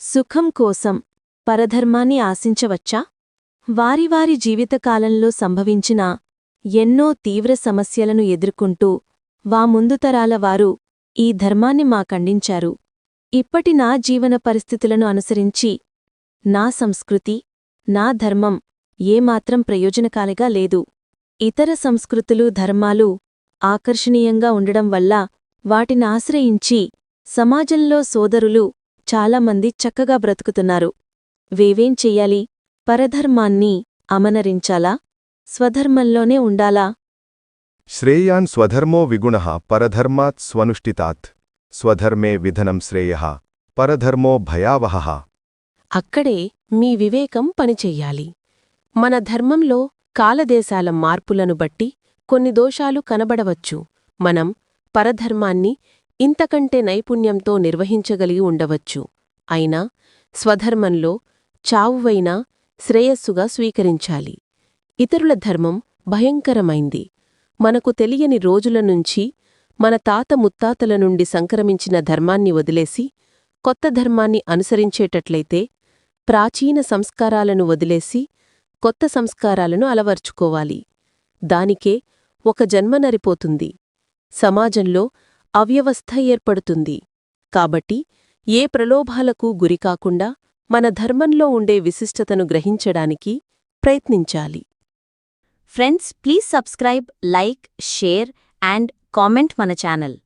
సుఖం కోసం పరధర్మాన్ని ఆశించవచ్చా? వారి వారి జీవితకాలంలో సంభవించిన ఎన్నో తీవ్ర సమస్యలను ఎదుర్కొంటూ వా ముందుతరాల వారు ఈ ధర్మాన్ని మా ఖండించారు. ఇప్పటి నా జీవన పరిస్థితులను అనుసరించి నా సంస్కృతి నా ధర్మం ఏమాత్రం ప్రయోజనకాలిగా లేదు. ఇతర సంస్కృతులు ధర్మాలు ఆకర్షణీయంగా ఉండడం వల్ల వాటినాశ్రయించి సమాజంలో సోదరులు చాలామంది చక్కగా బ్రతుకుతున్నారు. వేవేం చెయ్యాలి? పరధర్మాన్ని అమనరించాలా? స్వధర్మంలోనే ఉండాలా? శ్రేయాన్ స్వధర్మో విగుణ పరధర్మాత్ స్వనుష్ఠితాత్. స్వధర్మే విధనం శ్రేయ పరధర్మో భయావహ. అక్కడే మీ వివేకం పనిచెయ్యాలి. మన ధర్మంలో కాలదేశాల మార్పులను బట్టి కొన్ని దోషాలు కనబడవచ్చు. మనం పరధర్మాన్ని ఇంతకంటే నైపుణ్యంతో నిర్వహించగలిగి ఉండవచ్చు. అయినా స్వధర్మంలో చావువైనా శ్రేయస్సుగా స్వీకరించాలి. ఇతరుల ధర్మం భయంకరమైంది. మనకు తెలియని రోజుల నుంచి మన తాత ముత్తాతల నుండి సంక్రమించిన ధర్మాన్ని వదిలేసి కొత్త ధర్మాన్ని అనుసరించేటట్లయితే ప్రాచీన సంస్కారాలను వదిలేసి కొత్త సంస్కారాలను అలవర్చుకోవాలి. దానికే ఒక జన్మ నరిపోతుంది. సమాజంలో అవ్యవస్థ ఏర్పడుతుంది. కాబట్టి ఏ ప్రలోభాలకు గురికాకుండా మన ధర్మంలో ఉండే విశిష్టతను గ్రహించడానికి ప్రయత్నించాలి. Friends please subscribe like share and comment మన ఛానల్.